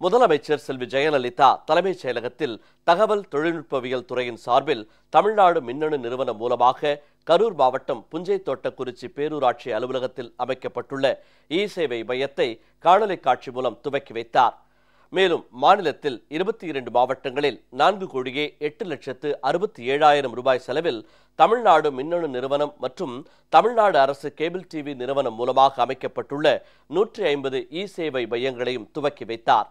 முதலமைச்சர் செல்வி ஜெயலலிதா தலைமைச் செயலகத்தில் தகவல் தொழில்நுட்பவியல் துறையின் சார்பில் தமிழ்நாடு மின்னணு நிறுவனம் மூலமாக கரூர் மாவட்டம் புஞ்சை தோட்டக்குறிச்சி பேரூராட்சி அலுவலகத்தில் அமைக்கப்பட்டுள்ள இ சேவை மையத்தை காணொலி காட்சி மூலம் துவக்கி வைத்தார். மேலும் மாநிலத்தில் இருபத்தி இரண்டு மாவட்டங்களில் நான்கு கோடியே எட்டு லட்சத்து அறுபத்தி ஏழாயிரம் ரூபாய் செலவில் தமிழ்நாடு மின்னணு நிறுவனம் மற்றும் தமிழ்நாடு அரசு கேபிள் டிவி நிறுவனம் மூலமாக அமைக்கப்பட்டுள்ள நூற்றி ஐம்பது இ சேவை மையங்களையும் துவக்கி வைத்தார்.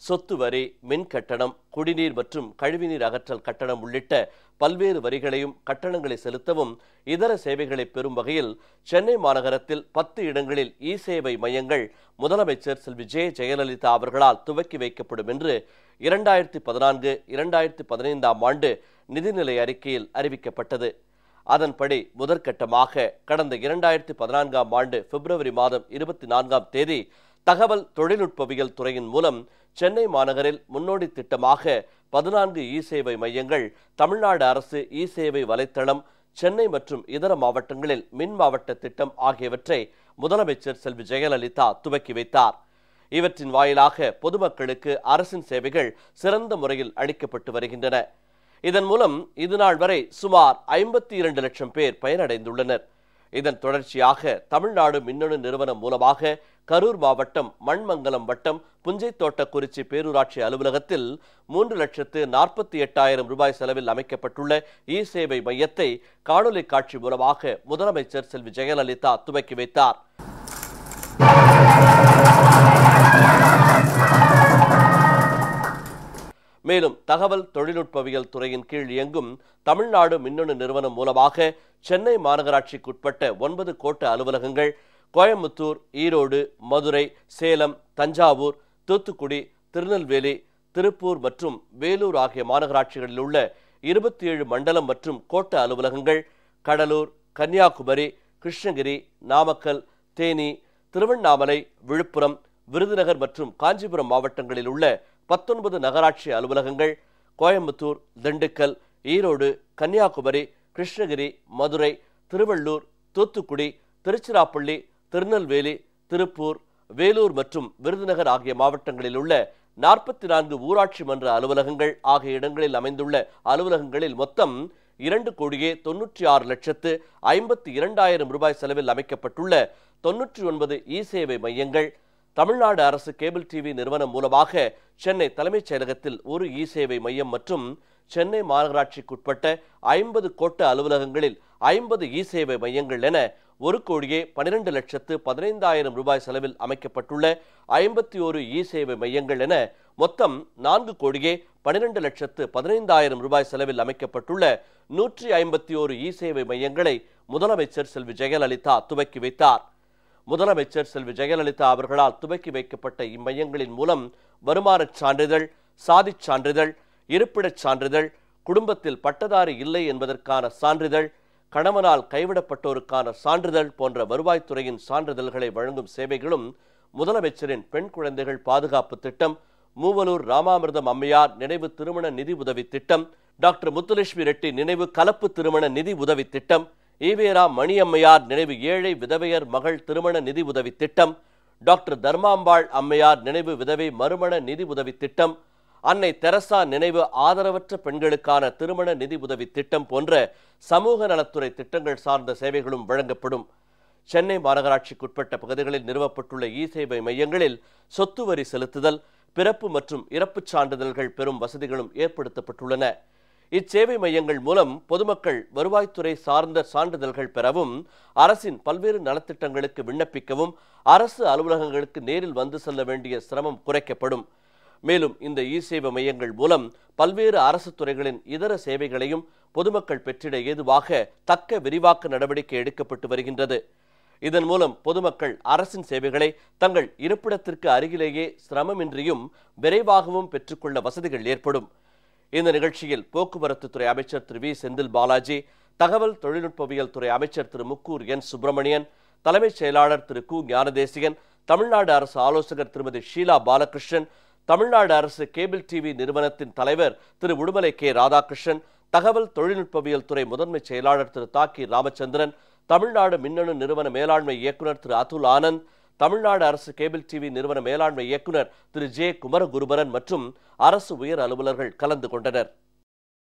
சொத்து வரி மின் கட்டணம் குடிநீர் மற்றும் கழிவுநீர் அகற்றல் கட்டணம் உள்ளிட்ட பல்வேறு வரிகளையும் கட்டணங்களை செலுத்தவும் இதர சேவைகளை பெறும் வகையில் சென்னை மாநகரத்தில் பத்து இடங்களில் இ சேவை மையங்கள் முதலமைச்சர் செல்வி ஜெ. ஜெயலலிதா அவர்களால் துவக்கி வைக்கப்படும் என்று இரண்டாயிரத்தி பதினான்கு இரண்டாயிரத்தி பதினைந்தாம் ஆண்டு நிதிநிலை அறிக்கையில் அறிவிக்கப்பட்டது. அதன்படி முதற்கட்டமாக கடந்த இரண்டாயிரத்தி பதினான்காம் ஆண்டு பிப்ரவரி மாதம் இருபத்தி நான்காம் தேதி தகவல் தொழில்நுட்பவியல் துறையின் மூலம் சென்னை மாநகரில் முன்னோடி திட்டமாக பதினான்கு இ சேவை மையங்கள் தமிழ்நாடு அரசு இ சேவை வலைத்தளம் சென்னை மற்றும் இதர மாவட்டங்களில் மின் மாவட்ட திட்டம் ஆகியவற்றை முதலமைச்சர் செல்வி ஜெயலலிதா துவக்கி வைத்தார். இவற்றின் வாயிலாக பொதுமக்களுக்கு அரசின் சேவைகள் சிறந்த முறையில் அளிக்கப்பட்டு வருகின்றன. இதன் மூலம் இதுநாள் வரை சுமார் ஐம்பத்தி இரண்டு லட்சம் பேர் பயனடைந்துள்ளனர். இதன் தொடர்ச்சியாக தமிழ்நாடு மின்னணு நிறுவனம் மூலமாக கரூர் மாவட்டம் மண்மங்கலம் வட்டம் புஞ்சை தோட்டக்குறிச்சி பேரூராட்சி அலுவலகத்தில் மூன்று லட்சத்து நாற்பத்தி எட்டாயிரம் ரூபாய் செலவில் அமைக்கப்பட்டுள்ள இ சேவை மையத்தை காணொலி காட்சி மூலமாக முதலமைச்சர் செல்வி ஜெயலலிதா துவக்கி வைத்தார். மேலும் தகவல் தொழில்நுட்பவியல் துறையின் கீழ் இயங்கும் தமிழ்நாடு மின்னணு நிறுவனம் மூலமாக சென்னை மாநகராட்சிக்குட்பட்ட ஒன்பது கோட்ட அலுவலகங்கள் கோயம்புத்தூர் ஈரோடு மதுரை சேலம் தஞ்சாவூர் தூத்துக்குடி திருநெல்வேலி திருப்பூர் மற்றும் வேலூர் ஆகிய மாநகராட்சிகளில் உள்ள இருபத்தி ஏழு மண்டலம் மற்றும் கோட்ட அலுவலகங்கள் கடலூர் கன்னியாகுமரி கிருஷ்ணகிரி நாமக்கல் தேனி திருவண்ணாமலை விழுப்புரம் விருதுநகர் மற்றும் காஞ்சிபுரம் மாவட்டங்களில் உள்ள பத்தொன்பது நகராட்சி அலுவலகங்கள் கோயம்புத்தூர் திண்டுக்கல் ஈரோடு கன்னியாகுமரி கிருஷ்ணகிரி மதுரை திருவள்ளூர் தூத்துக்குடி திருச்சிராப்பள்ளி திருநெல்வேலி திருப்பூர் வேலூர் மற்றும் விருதுநகர் ஆகிய மாவட்டங்களில் உள்ள நாற்பத்தி நான்கு ஊராட்சி மன்ற அலுவலகங்கள் ஆகிய இடங்களில் அமைந்துள்ள அலுவலகங்களில் மொத்தம் இரண்டு கோடியே தொன்னூற்றி ஆறு லட்சத்து ஐம்பத்தி இரண்டாயிரம் ரூபாய் செலவில் அமைக்கப்பட்டுள்ள தொன்னூற்றி ஒன்பது இ சேவை மையங்கள் தமிழ்நாடு அரசு கேபிள் டிவி நிறுவனம் மூலமாக சென்னை தலைமைச் செயலகத்தில் ஒரு இ சேவை மையம் மற்றும் சென்னை மாநகராட்சிக்குட்பட்ட ஐம்பது கோட்ட அலுவலகங்களில் ஐம்பது இ சேவை மையங்கள் என ஒரு கோடியே பனிரெண்டு லட்சத்து பதினைந்தாயிரம் ரூபாய் செலவில் அமைக்கப்பட்டுள்ள ஐம்பத்தி ஒரு இ சேவை மையங்கள் என மொத்தம் நான்கு கோடியே பனிரெண்டு லட்சத்து பதினைந்தாயிரம் ரூபாய் செலவில் அமைக்கப்பட்டுள்ள நூற்றி ஐம்பத்தி ஒரு இ சேவை மையங்களை முதலமைச்சர் செல்வி ஜெயலலிதா துவக்கி வைத்தார். முதலமைச்சர் செல்வி ஜெயலலிதா அவர்களால் துவக்கி வைக்கப்பட்ட இம்மையங்களின் மூலம் வருமானச் சான்றிதழ் சாதிச் சான்றிதழ் இருப்பிடச் சான்றிதழ் குடும்பத்தில் பட்டதாரி இல்லை என்பதற்கான சான்றிதழ் கணவனால் கைவிடப்பட்டோருக்கான சான்றிதழ் போன்ற வருவாய்த்துறையின் சான்றிதழ்களை வழங்கும் சேவைகளும் முதலமைச்சரின் பெண் குழந்தைகள் பாதுகாப்பு திட்டம் மூவலூர் ராமாமிர்தம் அம்மையார் நினைவு திருமண நிதி உதவி திட்டம் டாக்டர் முத்துலட்சுமி ரெட்டி நினைவு கலப்பு திருமண நிதி உதவி திட்டம் ஈவேரா மணியம்மையார் நினைவு ஏழை விதவையர் மகள் திருமண நிதி உதவி திட்டம் டாக்டர் தர்மாம்பாள் அம்மையார் நினைவு விதவை மறுமண நிதி உதவி திட்டம் அன்னை தெரசா நினைவு ஆதரவற்ற பெண்களுக்கான திருமண நிதி உதவி திட்டம் போன்ற சமூக நலத்துறை திட்டங்கள் சார்ந்த சேவைகளும் வழங்கப்படும். சென்னை மாநகராட்சிக்குட்பட்ட பகுதிகளில் நிறுவப்பட்டுள்ள இ சேவை மையங்களில் சொத்து வரி செலுத்துதல் பிறப்பு மற்றும் இறப்புச் சான்றிதழ்கள் பெறும் வசதிகளும் ஏற்படுத்தப்பட்டுள்ளன. இச்சேவை மையங்கள் மூலம் பொதுமக்கள் வருவாய்த்துறை சார்ந்த சான்றிதழ்கள் பெறவும் அரசின் பல்வேறு நலத்திட்டங்களுக்கு விண்ணப்பிக்கவும் அரசு அலுவலகங்களுக்கு நேரில் வந்து செல்ல வேண்டிய சிரமம் குறைக்கப்படும். மேலும் இந்த இ சேவை மையங்கள் மூலம் பல்வேறு அரசு துறைகளின் இதர சேவைகளையும் பொதுமக்கள் பெற்றிட ஏதுவாக தக்க விரிவாக்க நடவடிக்கை எடுக்கப்பட்டு வருகின்றது. இதன் மூலம் பொதுமக்கள் அரசின் சேவைகளை தங்கள் இருப்பிடத்திற்கு அருகிலேயே சிரமமின்றியும் விரைவாகவும் பெற்றுக்கொள்ள வசதிகள் ஏற்படும். இந்த நிகழ்ச்சியில் போக்குவரத்து துறை அமைச்சர் திரு வி. செந்தில் பாலாஜி தகவல் தொழில்நுட்பவியல் துறை அமைச்சர் திரு முக்கூர் என். சுப்பிரமணியன் தலைமைச் செயலாளர் திரு கு. ஞானதேசிகன் தமிழ்நாடு அரசு ஆலோசகர் திருமதி ஷீலா பாலகிருஷ்ணன் தமிழ்நாடு அரசு கேபிள் டிவி நிறுவனத்தின் தலைவர் திரு உடுமலை கே. ராதாகிருஷ்ணன் தகவல் தொழில்நுட்பவியல் துறை முதன்மை செயலாளர் திரு தாக்கி ராமச்சந்திரன் தமிழ்நாடு மின்னணு நிறுவன மேலாண்மை இயக்குனர் திரு அதுல் ஆனந்த் தமிழ்நாடு அரசு கேபிள் டிவி நிறுவன மேலாண்மை இயக்குனர் திரு ஜே குமரகுருபரன் மற்றும் அரசு உயர் அலுவலர்கள் கலந்து கொண்டனர்.